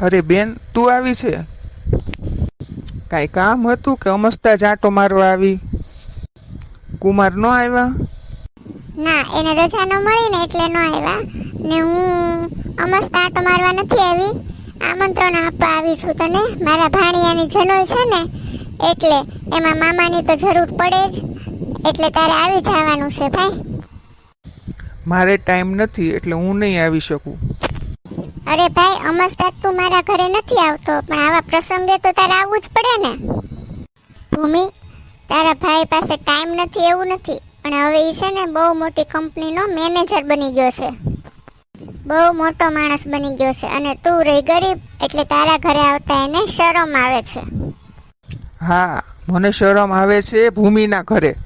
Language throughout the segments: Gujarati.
અરે બેન તું આવી છે? કાંઈ કામ હતું કે અમસ્તા જાટો મારવા આવી? કુમાર ન આવ્યા? ના એને રજા ન મળી ને એટલે ન આવ્યા. ને હું અમસ્તા આંટો મારવા નથી આવી. આમંત્રણ આપવા આવી છું તને. મારા ભાણિયાની જનોઈ છે ને એટલે એમાં મામાની તો જરૂર પડે જ. એટલે તારે આવી જવાનું છે ભાઈ. મારે ટાઈમ નથી એટલે હું નહીં આવી શકું. અરે ભાઈ અમસ્તા તું મારા ઘરે નથી આવતો, પણ આવા પ્રસંગે તો તારે આવવું જ પડે ને. ભૂમિ, તારા ભાઈ પાસે ટાઈમ નથી, એવું નથી. પણ હવે એ છે ને, બહુ મોટી કંપનીનો મેનેજર બની ગયો છે. બહુ મોટો માણસ બની ગયો છે. અને તું રહી ગરીબ, એટલે તારા ઘરે આવતા એને શરમ આવે છે. હા, મને શરમ આવે છે ભૂમિના ઘરે.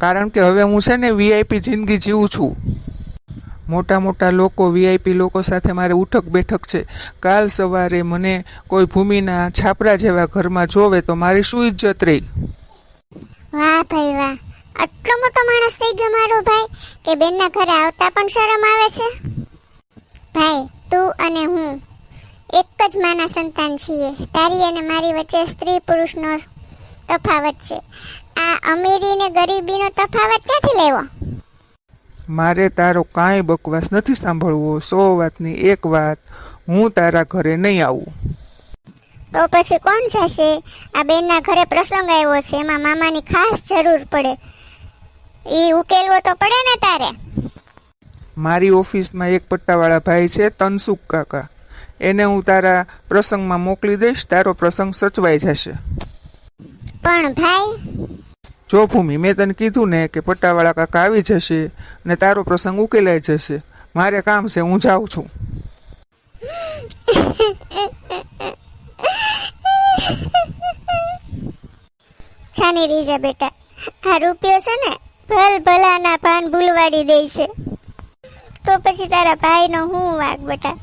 કારણ કે હવે હું છે ને વીઆઈપી જિંદગી જીવું છું. મોટા મોટા લોકો વીઆઈપી લોકો સાથે મારે ઉઠક બેઠક છે. કાલ સવારે મને કોઈ ભૂમિના છાપરા જેવા ઘરમાં જોવે તો મારી શું ઇજ્જત રહી? વાહ ભાઈ વાહ. આટલો મોટો માણસ થઈ ગયો મારો ભાઈ કે બેનના ઘરે આવતા પણ શરમ આવે છે? ભાઈ, તું અને હું એક જ માના સંતાન છીએ. તારી અને મારી વચ્ચે સ્ત્રી પુરુષનો તફાવત છે. આ અમીરી ને ગરીબીનો તફાવત ક્યાંથી લેવો? મારે તારો કાંઈ બકવાસ નથી સાંભળવો સો વાતની એક વાત હું તારા ઘરે નહીં આવું. તો પછી કોણ જશે? આ બેનના ઘરે પ્રસંગ આવ્યો છે એમાં મામાની ખાસ જરૂર પડે. એ ઉકેલવો તો પડે ને તારે? મારી ઓફિસમાં એક પટ્ટાવાળા ભાઈ છે તનસુખ કાકા. એને હું તારા પ્રસંગમાં મોકલી દઈશ તારો પ્રસંગ સચવાઈ જશે. પણ ભાઈ જો ભૂમિ મેં તને કીધું ને કે પટ્ટાવાળા કાકા આવી જશે અને તારો પ્રસંગ ઉકેલાઈ જશે. મારે કામ છે હું જાઉં છું. છાની રીજા બેટા આ રૂપિયો છે ને ભલ ભલાના પાન ભૂલવાડી દે છે. તો પછી તારા ભાઈનો હું વાગ બેટા?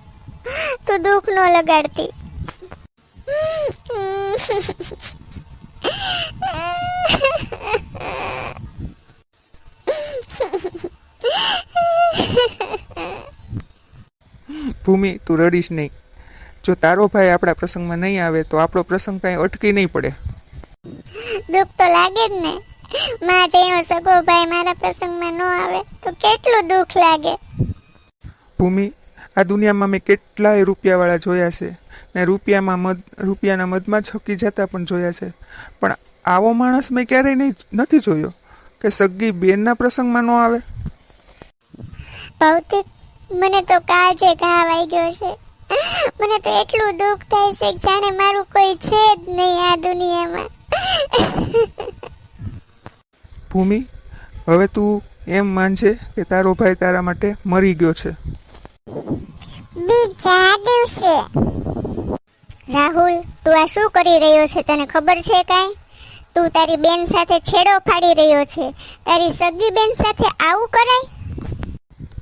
તું દુઃખ નો લગાડતી. ભૂમિ તું રડીશ નહીં. જો તારો ભાઈ આપણા પ્રસંગમાં નહીં આવે તો આપણો પ્રસંગ કાંઈ અટકી નહીં પડે. દુઃખ તો લાગે જ ને. માં જેનો સગો ભાઈ મારા પ્રસંગમાં ન આવે તો કેટલું દુઃખ લાગે. ભૂમિ આ દુનિયામાં મેં કેટલાય રૂપિયાવાળા જોયા છે. ને રૂપિયામાં મદ રૂપિયાના મદમાં છકી જતા પણ જોયા છે. પણ આવો માણસ મેં ક્યારેય નહીં નથી જોયો કે સગી બેનના પ્રસંગમાં ન આવે. ભૌતિક મને તો કાળજે ઘા વાગ્યો છે. મને તો એટલું દુઃખ થાય છે કે જાણે મારું કોઈ છે જ નહીં આ દુનિયામાં. ભૂમિ હવે તું એમ માનજે કે તારો ભાઈ તારા માટે મરી ગયો છે. બીજા દિવસે. રાહુલ તું આ શું કરી રહ્યો છે તને ખબર છે કાંઈ? તું તારી બેન સાથે છેડો ફાડી રહ્યો છે. તારી સગી બેન સાથે આવું કરાય?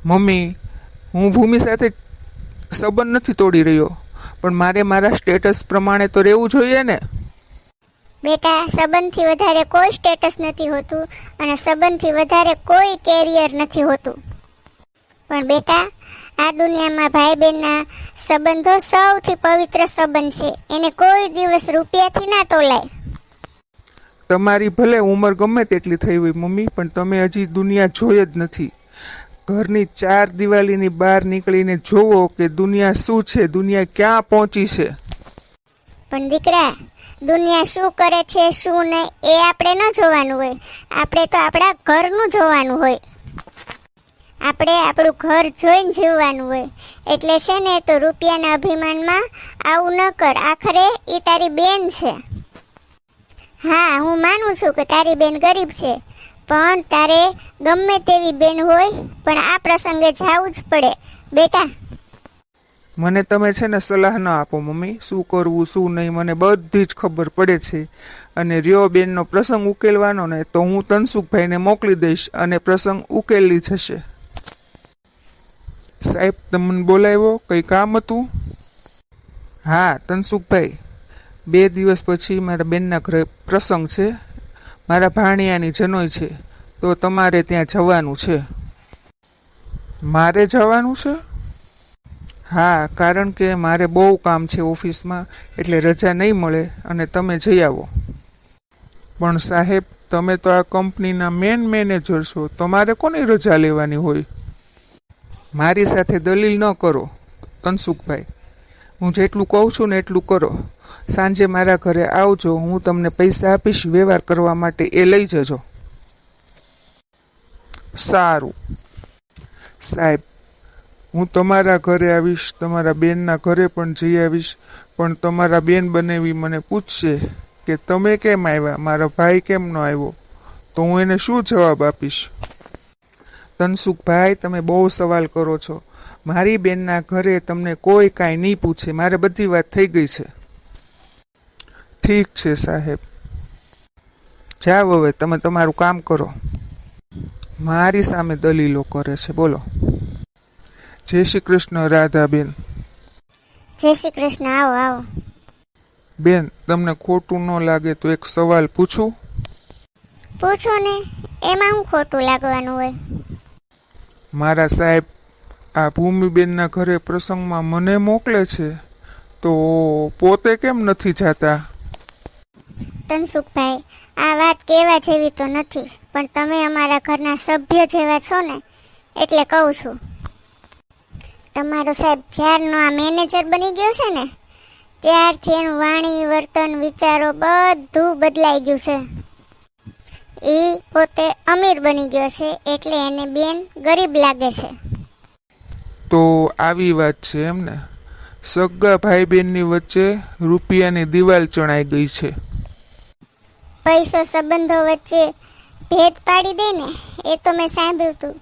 મમ્મી હું ભૂમિ સાથે સંબંધ નથી તોડી રહ્યો પણ મારે મારા સ્ટેટસ પ્રમાણે તો રહેવું જોઈએ ને. બેટા સંબંધથી વધારે કોઈ સ્ટેટસ નથી હોતું અને સંબંધથી વધારે કોઈ કેરિયર નથી હોતું. પણ બેટા આ દુનિયામાં ભાઈ બહેનના સંબંધો સૌથી પવિત્ર સંબંધ છે. એને કોઈ દિવસ રૂપિયાથી ના તોલાય. તમારી ભલે ઉંમર ગમે તેટલી થઈ હોય મમ્મી, પણ તમે હજી દુનિયા જોઈ જ નથી. ઘરની ચાર દિવાલીની બહાર નીકળીને જોવો કે દુનિયા શું છે, દુનિયા ક્યાં પહોંચી છે. પણ દીકરા, દુનિયા શું કરે છે, શું નહીં, એ આપણે ન જોવાનું હોય. આપણે તો આપણા ઘરનું જોવાનું હોય. આપણે આપણું ઘર જોઈને જીવવાનું હોય. એટલે છે ને, તો રૂપિયાના અભિમાનમાં આવું ન કર. આખરે એ તારી બેન છે. હા, હું માનું છું કે તારી બેન ગરીબ છે, પણ તારે ગમે તેવી બેન હોય, પણ આ પ્રસંગે જવું જ પડે. બેટા. મને તમે છે ને સલાહ ન આપો, મમ્મી. શું કરવું, શું નહીં, મને બધી જ ખબર પડે છે. અને રિયો બેનનો પ્રસંગ ઉકેલવાનો ને, તો હું તનસુખભાઈને મોકલી દઈશ અને પ્રસંગ ઉકેલી જશે. સાહેબ, તમને બોલાવ્યો? કંઈ કામ હતું? હા, તનસુખભાઈ. બે દિવસ પછી મારા બેનના ઘરે પ્રસંગ છે. મારા ભાણિયાની જનોઈ છે. તો તમારે ત્યાં જવાનું છે. મારે જવાનું છે? હા, કારણ કે મારે બહુ કામ છે ઓફિસમાં, એટલે રજા નહીં મળે અને તમે જઈ આવો. પણ સાહેબ, તમે તો આ કંપનીના મેન મેનેજર છો. તમારે કોની રજા લેવાની હોય? મારી સાથે દલીલ ન કરો, તનસુખભાઈ. હું જેટલું કહું છું ને એટલું કરો. સાંજે મારા ઘરે આવજો, હું તમને પૈસા આપીશ, વ્યવહાર કરવા માટે એ લઈ જજો. સારું. સાહેબ, હું તમારા ઘરે આવીશ, તમારા બેનના ઘરે પણ જઈ આવીશ, પણ તમારા બેન બનેવી મને પૂછશે કે તમે કેમ આવ્યા? મારો ભાઈ કેમ ન આવ્યો? તો હું એને શું જવાબ આપીશ? તનસુખભાઈ તમે બહુ સવાલ કરો છો. મારી બેનના ઘરે તમને કોઈ કાંઈ નહીં પૂછે. મારે બધી વાત થઈ ગઈ છે. ઠીક છે સાહેબ. જાઓ હવે તમે તમારું કામ કરો. મારી સામે દલીલો કરે છે બોલો. જય શ્રી કૃષ્ણ રાધાબેન. જય શ્રી કૃષ્ણ આવો આવો. બેન તમને ખોટું ન લાગે તો એક સવાલ પૂછું? પૂછો ને એમાં હું ખોટું લાગવાનું હોય? મારા સાહેબ આ ભૂમિબેનના ઘરે પ્રસંગમાં મને મોકલે છે તો પોતે કેમ નથી જાતા? તનસુખભાઈ આ વાત કહેવા જેવી તો નથી, પણ તમે અમારા ઘરના સભ્ય જેવા છો ને, એટલે કહું છું. તમારો સાહેબ જ્યારનો આ મેનેજર બની ગયો છે ને, ત્યારથી એનું વાણી, વર્તન, વિચારો બધું બદલાઈ ગયું છે. એ પોતે અમીર બની ગયો છે, એટલે એને બેન ગરીબ લાગે છે. તો આવી વાત છે એમને? સગા ભાઈ બહેનની વચ્ચે રૂપિયાની દિવાલ ચણાઈ ગઈ છે. પૈસો સંબંધો વચ્ચે ભેદ પાડી દે ને એ તો મેં સાંભળ્યું હતું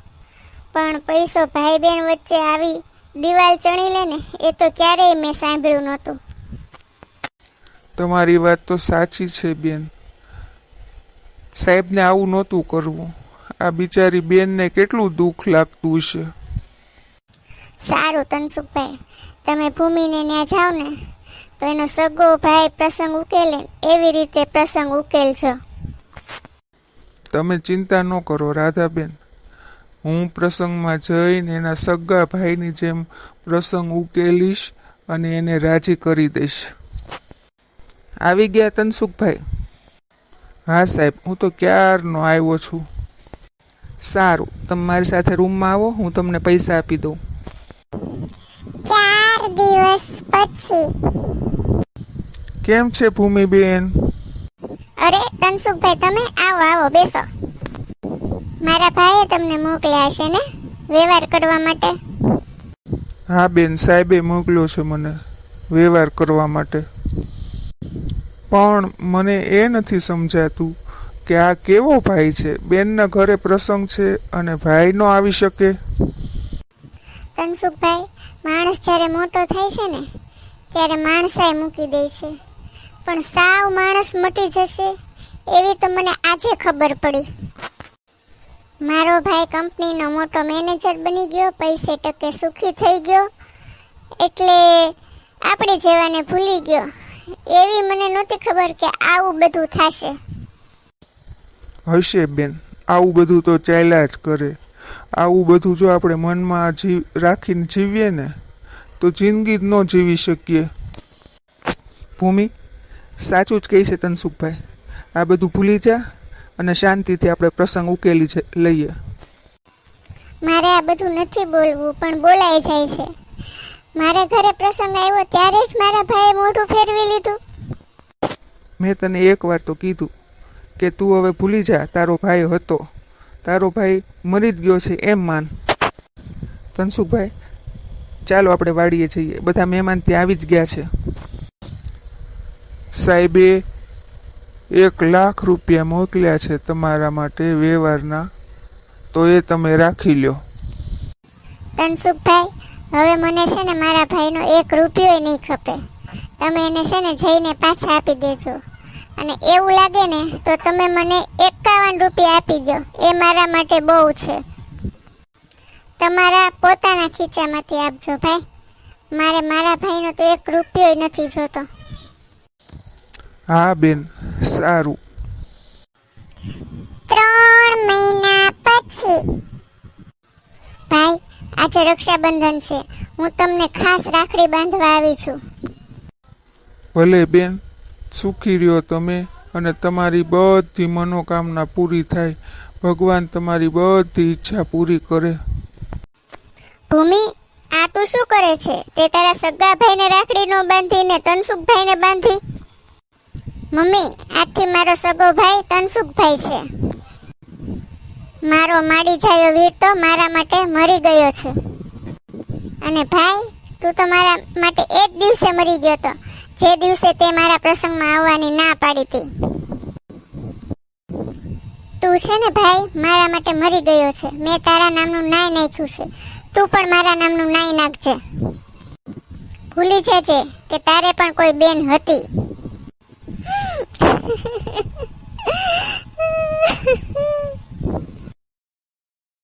પણ પૈસો ભાઈ બહેન વચ્ચે આવી દિવાલ ચણી લે ને એ તો ક્યારેય મેં સાંભળ્યું નહોતું. તમારી વાત તો સાચી છે બેન. સાહેબને આવું નહોતું કરવું. આ બિચારી બેનને કેટલું દુઃખ લાગતું છે સારું તનસુખભાઈ. તમે ભૂમિને ત્યાં જાઓ ને તો એનો સગો ભાઈ પ્રસંગ ઉકેલે એવી રીતે પ્રસંગ ઉકેલજો. તમે ચિંતા ન કરો રાધાબેન. હું પ્રસંગમાં જઈને એના સગા ભાઈની જેમ પ્રસંગ ઉકેલીશ અને એને રાજી કરી દઈશ. આવી ગયા તનસુખભાઈ? હા સાહેબ હું તો ક્યારનો આવ્યો છું. સારું તમે મારી સાથે રૂમમાં આવો હું તમને પૈસા આપી દઉં. દિવસ પછી. કેમ છે ભૂમિબેન? અરે તનસુખભાઈ તમે આવો આવો બેસો. મારા ભાઈએ તમને મોકલ્યા છે ને વ્યવહાર કરવા માટે? હા બેન સાહેબે મોકલ્યો છે મને વ્યવહાર કરવા માટે. પણ મને એ નથી સમજાતું કે આ કેવો ભાઈ છે? બેનના ઘરે પ્રસંગ છે અને ભાઈ નો આવી શકે? તનસુખભાઈ માણસ જ્યારે મોટો થાય છે ને, ત્યારે માણસાઈ મૂકી દે છે. પણ સાવ માણસ મટી જશે, એવી તો મને આજે ખબર પડી. મારો ભાઈ કંપનીનો મોટો મેનેજર બની ગયો, પૈસે ટકે સુખી થઈ ગયો. એટલે આપણે જેવાને ભૂલી ગયો. એવી મને નહોતી ખબર કે આવું બધું થશે. હશે બેન, આવું બધું તો ચાલ્યા જ કરે. આવું બધું જો આપણે મનમાં જીવ રાખીને જીવીએ ને તો જિંદગી જ ન જીવી શકીએ. ભૂમિ સાચું જ કહે છે તનસુખભાઈ. આ બધું ભૂલી જા અને શાંતિથી આપણે પ્રસંગ ઉકેલી લઈએ. મારે આ બધું નથી બોલવું પણ બોલાઈ જાય છે. મારા ઘરે પ્રસંગ આવ્યો ત્યારે જ મારા ભાઈએ મોઢું ફેરવી લીધું. મેં તને એક વાર તો કીધું કે તું હવે ભૂલી જા તારો ભાઈ હતો. તારો ભાઈ મરી જ ગયો છે, એમ માન. ધનસુખભાઈ, ચાલો આપણે વાડીએ જઈએ. બધા મહેમાન ત્યાં આવી જ ગયા છે. સાહેબે એક લાખ રૂપિયા મોકલ્યા છે તમારા માટે વ્યવહારના. તો એ તમે રાખી લ્યો ધનસુખભાઈ, હવે મને છે ને મારા ભાઈનો એક રૂપિયો નહીં ખપે. તમે એને છે ને જઈને પાછા આપી દેજો. અને એવું લાગે ને તો તમે મને એકાવન રૂપિયા આપી દો એ મારા માટે બહુ છે. તમારા પોતાના ખીચામાંથી આપજો ભાઈ. મારે મારા ભાઈનો તો એક રૂપિયો નથી જોતો. હા બેન સારું. ત્રણ મહિના પછી. ભાઈ આજે રક્ષાબંધન છે. હું તમને ખાસ રાખડી બાંધવા આવી છું. ભલે બેન. સુખી રહ્યો તમે અને તમારી બધી મનોકામના પૂરી થાય. ભગવાન તમારી બધી ઈચ્છા પૂરી કરે. ભૂમિ, આ તું શું કરે છે? તે તારા સગા ભાઈને રાખડી નો બાંધીને તનસુખભાઈને બાંધી? મમ્મી, આજથી મારો સગો ભાઈ તનસુખભાઈ છે. મારો માડી જાયો વીર તો મારા માટે મરી ગયો છે. અને ભાઈ, તું તો મારા માટે એક દિવસે મરી ગયો તો. જે દિવસે તે મારા પ્રસંગમાં આવવાની ના પાડી હતી તું છે ને ભાઈ, મારા માટે મરી ગયો છે. મેં તારા નામનું નાય નાખ્યું છે. તું પણ મારા નામનું નાય નાખજે. ભૂલી જજે કે તારે પણ કોઈ બેન હતી.